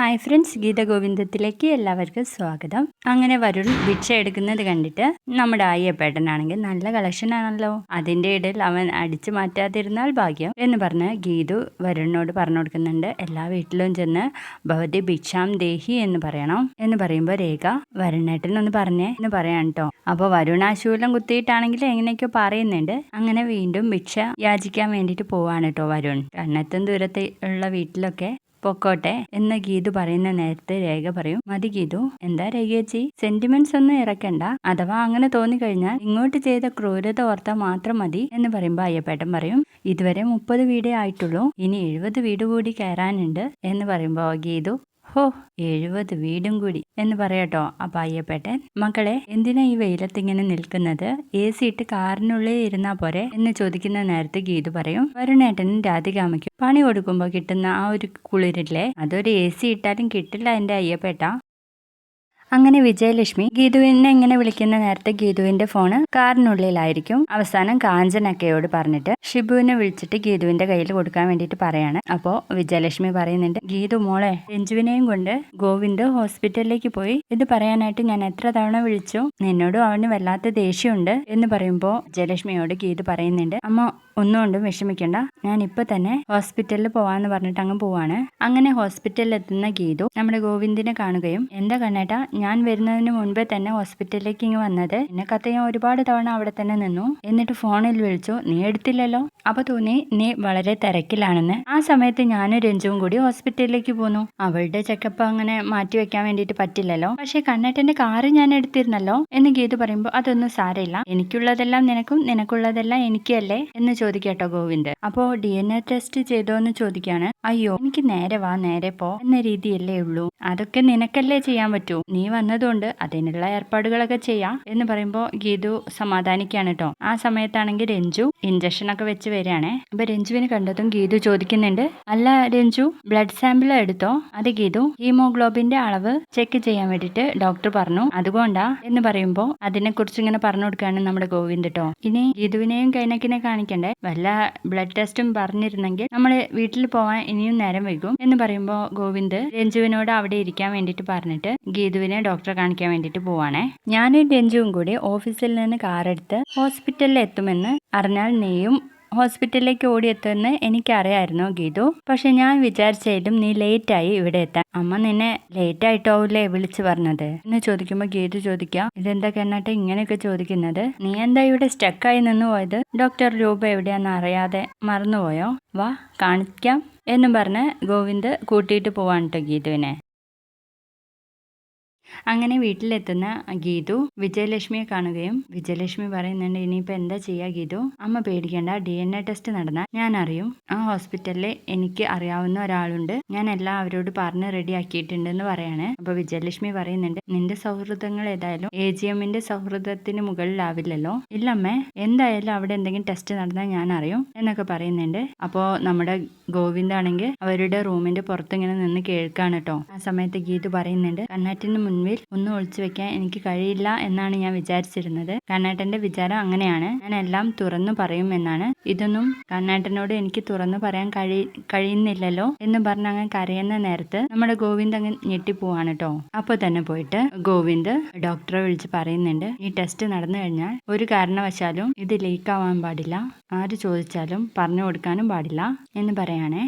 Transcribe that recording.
Hi friends Geetha ഗോവിന്ദത്തിലേക്ക് എല്ലാവർക്കും സ്വാഗതം. അങ്ങനെ വരുൺ ഭിക്ഷ എടുക്കുന്നത് കണ്ടിട്ട് നമ്മുടെ അയ്യപ്പേട്ടനാണെങ്കിൽ നല്ല കളക്ഷൻ ആണല്ലോ. അതിന്റെ ഇടയിൽ അവൻ അടിച്ചു മാറ്റാതിരുന്നാൽ ഭാഗ്യം എന്ന് പറഞ്ഞ് ഗീതു വരുണിനോട് പറഞ്ഞു കൊടുക്കുന്നുണ്ട്. എല്ലാ വീട്ടിലും ചെന്ന് ഭവതി ഭിക്ഷാം ദേഹി എന്ന് പറയണം എന്ന് പറയുമ്പോൾ രേഖ വരുണേട്ടൻ ഒന്ന് പറഞ്ഞേ എന്ന് പറയാൻ കേട്ടോ അപ്പോൾ വരുൺ ആ ശൂലം കുത്തിയിട്ടാണെങ്കിൽ എങ്ങനെയൊക്കെയോ പറയുന്നുണ്ട്. അങ്ങനെ വീണ്ടും ഭിക്ഷ യാചിക്കാൻ വേണ്ടിയിട്ട് പോവാണ് കേട്ടോ വരുൺ. കണ്ണത്തും ദൂരത്തെ ഉള്ള വീട്ടിലൊക്കെ പൊക്കോട്ടെ എന്ന് ഗീതു പറയുന്ന നേരത്തെ രേഖ പറയും. മതി ഗീതു. എന്താ രേഖേച്ചി സെന്റിമെന്റ്സ് ഒന്നും ഇറക്കണ്ട. അഥവാ അങ്ങനെ തോന്നിക്കഴിഞ്ഞാൽ ഇങ്ങോട്ട് ചെയ്ത ക്രൂരത ഓർത്താൽ മാത്രം മതി എന്ന് പറയുമ്പോൾ അയ്യപ്പേട്ടൻ പറയും. ഇതുവരെ മുപ്പത് വീടേ ആയിട്ടുള്ളൂ. ഇനി എഴുപത് വീട് കൂടി കയറാനുണ്ട് എന്ന് പറയുമ്പോൾ ഗീതു. ഹോ എഴുപത് വീടും കൂടി എന്ന് പറയട്ടോ അപ്പൊ അയ്യപ്പേട്ടൻ മക്കളെ എന്തിനാ ഈ വെയിലത്ത് ഇങ്ങനെ നിൽക്കുന്നത്? എ സി ഇട്ട് കാറിനുള്ളിൽ ഇരുന്നാ പോരെ എന്ന് ചോദിക്കുന്ന നേരത്തെ ഗീതു പറയും. വരുണേട്ടനും രാധികാമയ്ക്കും പണി കൊടുക്കുമ്പോൾ കിട്ടുന്ന ആ ഒരു കുളിരില്ലേ? അതൊരു എ സി ഇട്ടാലും കിട്ടില്ല എന്റെ അയ്യപ്പേട്ട. അങ്ങനെ വിജയലക്ഷ്മി ഗീതുവിനെ ഇങ്ങനെ വിളിക്കുന്ന നേരത്തെ ഗീതുവിന്റെ ഫോണ് കാറിനുള്ളിലായിരിക്കും. അവസാനം കാഞ്ചനക്കയോട് പറഞ്ഞിട്ട് ഷിബുവിനെ വിളിച്ചിട്ട് ഗീതുവിന്റെ കയ്യിൽ കൊടുക്കാൻ വേണ്ടിയിട്ട് പറയാണ്. അപ്പോ വിജയലക്ഷ്മി പറയുന്നുണ്ട് ഗീതു മോളെ രഞ്ജുവിനെയും കൊണ്ട് ഗോവിന്ദ് ഹോസ്പിറ്റലിലേക്ക് പോയി. ഇത് പറയാനായിട്ട് ഞാൻ എത്ര തവണ വിളിച്ചു? നിന്നോടും അവന് വല്ലാത്ത ദേഷ്യമുണ്ട്. എന്ന് പറയുമ്പോൾ വിജയലക്ഷ്മിയോട് ഗീതു പറയുന്നുണ്ട് അമ്മ ഒന്നുകൊണ്ടും വിഷമിക്കണ്ട. ഞാൻ ഇപ്പൊ തന്നെ ഹോസ്പിറ്റലിൽ പോവാന്ന് പറഞ്ഞിട്ട് അങ്ങ് പോവാണ്. അങ്ങനെ ഹോസ്പിറ്റലിൽ എത്തുന്ന ഗീതു നമ്മുടെ ഗോവിന്ദിനെ കാണുകയും എന്താ കണ്ണേട്ടാ ഞാൻ വരുന്നതിന് മുൻപേ തന്നെ ഹോസ്പിറ്റലിലേക്ക് ഇങ്ങ് വന്നത്. എന്നെ കത്ത് ഞാൻ ഒരുപാട് തവണ അവിടെ തന്നെ നിന്നു. എന്നിട്ട് ഫോണിൽ വിളിച്ചു നീ എടുത്തില്ലല്ലോ? അപ്പൊ തോന്നി നീ വളരെ തിരക്കിലാണെന്ന്. ആ സമയത്ത് ഞാനും രഞ്ജുവും കൂടി ഹോസ്പിറ്റലിലേക്ക് പോന്നു. അവളുടെ ചെക്കപ്പ് അങ്ങനെ മാറ്റി വെക്കാൻ വേണ്ടിയിട്ട് പറ്റില്ലല്ലോ. പക്ഷെ കണ്ണേട്ടന്റെ കാറ് ഞാൻ എടുത്തിരുന്നല്ലോ എന്ന് ഗീത് പറയുമ്പോൾ അതൊന്നും സാരമില്ല. എനിക്കുള്ളതെല്ലാം നിനക്കും നിനക്കുള്ളതെല്ലാം എനിക്കല്ലേ? എന്ന് ചോദിക്കട്ടോ ഗോവിന്ദ്. അപ്പോ ഡി എൻ എ ടെസ്റ്റ് ചെയ്തോ എന്ന് ചോദിക്കാണ് അയ്യോ എനിക്ക് നേരെ വാ നേരെ പോ എന്ന രീതിയല്ലേ ഉള്ളൂ. അതൊക്കെ നിനക്കല്ലേ ചെയ്യാൻ പറ്റൂ. നീ വന്നതുകൊണ്ട് അതിനുള്ള ഏർപ്പാടുകളൊക്കെ ചെയ്യാം എന്ന് പറയുമ്പോൾ ഗീതു സമാധാനിക്കുകയാണ് കേട്ടോ ആ സമയത്താണെങ്കിൽ രഞ്ജു ഇഞ്ചക്ഷൻ ഒക്കെ വെച്ച് വരികയാണേ. അപ്പൊ രഞ്ജുവിനെ കണ്ടതും ഗീതു ചോദിക്കുന്നുണ്ട് അല്ല രഞ്ജു ബ്ലഡ് സാമ്പിൾ എടുത്തോ? അത് ഗീതു ഹീമോഗ്ലോബിന്റെ അളവ് ചെക്ക് ചെയ്യാൻ വേണ്ടിട്ട് ഡോക്ടർ പറഞ്ഞു. അതുകൊണ്ടാ എന്ന് പറയുമ്പോൾ അതിനെ കുറിച്ച് ഇങ്ങനെ പറഞ്ഞു കൊടുക്കുകയാണ് നമ്മുടെ ഗോവിന്ദ് കേട്ടോ ഇനി ഗീതുവിനെയും കൈനക്കിനെ കാണിക്കണ്ടേ? വല്ല ബ്ലഡ് ടെസ്റ്റും പറഞ്ഞിരുന്നെങ്കിൽ നമ്മൾ വീട്ടിൽ പോവാൻ ഇനിയും നേരം വൈകും എന്ന് പറയുമ്പോൾ ഗോവിന്ദ് രഞ്ജുവിനോട് അവിടെ ഇരിക്കാൻ വേണ്ടിയിട്ട് പറഞ്ഞിട്ട് ഗീതുവിനെ ഡോക്ടറെ കാണിക്കാൻ വേണ്ടിയിട്ട് പോവാണേ. ഞാനും രഞ്ജുവും കൂടി ഓഫീസിൽ നിന്ന് കാറെടുത്ത് ഹോസ്പിറ്റലിൽ എത്തുമെന്ന് അറിഞ്ഞാൽ നീയും ഹോസ്പിറ്റലിലേക്ക് ഓടിയെത്തുമെന്ന് എനിക്കറിയായിരുന്നു ഗീതു. പക്ഷെ ഞാൻ വിചാരിച്ചാലും നീ ലേറ്റായി ഇവിടെ എത്താൻ. അമ്മ നിന്നെ ലേറ്റ് ആയിട്ടാവൂലേ വിളിച്ചു പറഞ്ഞത്. എന്ന് ചോദിക്കുമ്പോൾ ഗീതു ചോദിക്കാം ഇതെന്താ കണ്ണാട്ടെ ഇങ്ങനെയൊക്കെ ചോദിക്കുന്നത്? നീ എന്താ ഇവിടെ സ്റ്റക്കായി നിന്ന് പോയത്? ഡോക്ടർ രൂപ എവിടെയാന്ന് അറിയാതെ മറന്നുപോയോ? വാ കാണിക്കാം. എന്നും പറഞ്ഞ് ഗോവിന്ദ് കൂട്ടിയിട്ട് പോവാൻ കേട്ടോ ഗീതുവിനെ. അങ്ങനെ വീട്ടിലെത്തുന്ന ഗീതു വിജയലക്ഷ്മിയെ കാണുകയും വിജയലക്ഷ്മി പറയുന്നുണ്ട് ഇനിയിപ്പോൾ എന്താ ചെയ്യുക ഗീതു? അമ്മ പേടിക്കേണ്ട ഡി എൻ എ ടെസ്റ്റ് നടന്നാൽ ഞാൻ അറിയും. ആ ഹോസ്പിറ്റലിൽ എനിക്ക് അറിയാവുന്ന ഒരാളുണ്ട്. ഞാൻ എല്ലാം അവരോട് പറഞ്ഞ് റെഡി ആക്കിയിട്ടുണ്ടെന്ന് പറയാണ്. അപ്പോൾ വിജയലക്ഷ്മി പറയുന്നുണ്ട് നിന്റെ സൗഹൃദങ്ങൾ ഏതായാലും എ ജി എമ്മിന്റെ സൗഹൃദത്തിന് മുകളിലാവില്ലല്ലോ. ഇല്ലമ്മേ എന്തായാലും അവിടെ എന്തെങ്കിലും ടെസ്റ്റ് നടന്നാൽ ഞാൻ അറിയും എന്നൊക്കെ പറയുന്നുണ്ട്. അപ്പോൾ നമ്മുടെ ഗോവിന്ദാണെങ്കിൽ അവരുടെ റൂമിന്റെ പുറത്ത് ഇങ്ങനെ നിന്ന് കേൾക്കാണ് കേട്ടോ ആ സമയത്ത് ഗീതു പറയുന്നുണ്ട് കണ്ണാറ്റിന് മുൻപിൽ ഒന്നും ഒളിച്ചു വെക്കാൻ എനിക്ക് കഴിയില്ല എന്നാണ് ഞാൻ വിചാരിച്ചിരുന്നത്. കണ്ണാട്ടന്റെ വിചാരം അങ്ങനെയാണ്. ഞാൻ എല്ലാം തുറന്നു പറയും എന്നാണ്. ഇതൊന്നും കണ്ണേട്ടനോട് എനിക്ക് തുറന്നു പറയാൻ കഴി കഴിയുന്നില്ലല്ലോ എന്ന് പറഞ്ഞ് അങ്ങ് കരയുന്ന നേരത്ത് നമ്മുടെ ഗോവിന്ദ് അങ്ങ് ഞെട്ടിപ്പോവാണ് കേട്ടോ അപ്പോൾ തന്നെ പോയിട്ട് ഗോവിന്ദ് ഡോക്ടറെ വിളിച്ച് പറയുന്നുണ്ട് ഈ ടെസ്റ്റ് നടന്നു കഴിഞ്ഞാൽ ഒരു കാരണവശാലും ഇത് ലീക്ക് ആവാൻ പാടില്ല. ആര് ചോദിച്ചാലും പറഞ്ഞു കൊടുക്കാനും പാടില്ല എന്ന് പറയാണേ.